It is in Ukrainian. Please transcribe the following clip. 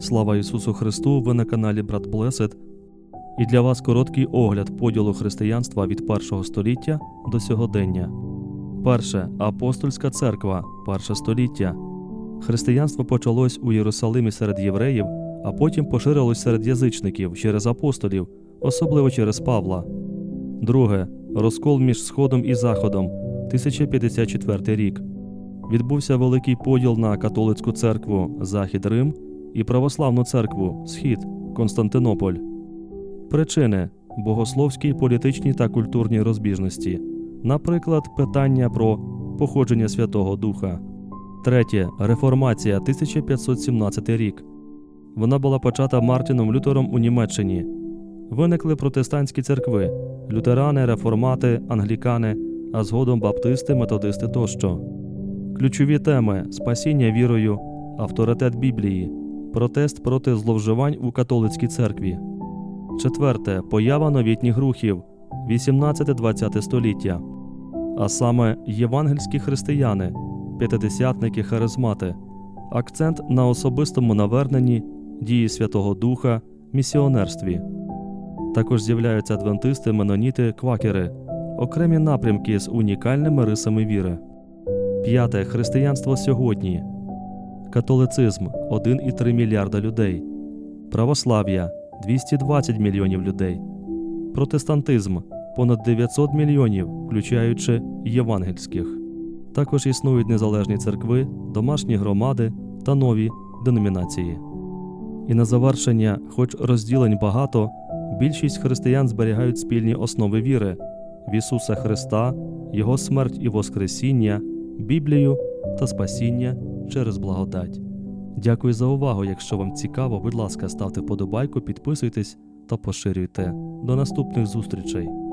Слава Ісусу Христу! Ви на каналі Брат Блесед. І для вас короткий огляд поділу християнства від першого століття до сьогодення. Перше апостольська церква, перше століття. Християнство почалось у Єрусалимі серед євреїв, а потім поширилось серед язичників через апостолів, особливо через Павла. Друге розкол між Сходом і Заходом, 1054 рік. Відбувся великий поділ на католицьку церкву Захід Рим і православну церкву Схід Константинополь. Причини богословські, політичні та культурні розбіжності, наприклад, питання про походження Святого Духа. Третє реформація 1517 рік. Вона була почата Мартіном Лютером у Німеччині. Виникли протестантські церкви лютерани, реформати, англікани, а згодом баптисти, методисти тощо. Ключові теми спасіння вірою, авторитет Біблії, протест проти зловживань у католицькій церкві. Четверте поява новітніх рухів 18-20 століття, а саме євангельські християни, п'ятидесятники харизмати, акцент на особистому наверненні, дії Святого Духа, місіонерстві. Також з'являються адвентисти, меноніти, квакери, окремі напрямки з унікальними рисами віри. П'яте християнство сьогодні. Католицизм 1,3 мільярда людей. Православ'я 220 мільйонів людей. Протестантизм понад 900 мільйонів, включаючи євангельських. Також існують незалежні церкви, домашні громади та нові деномінації. І на завершення, хоч розділень багато, більшість християн зберігають спільні основи віри в Ісуса Христа, Його смерть і Воскресіння, Біблію та спасіння через благодать. Дякую за увагу. Якщо вам цікаво, будь ласка, ставте подобайку, підписуйтесь та поширюйте. До наступних зустрічей!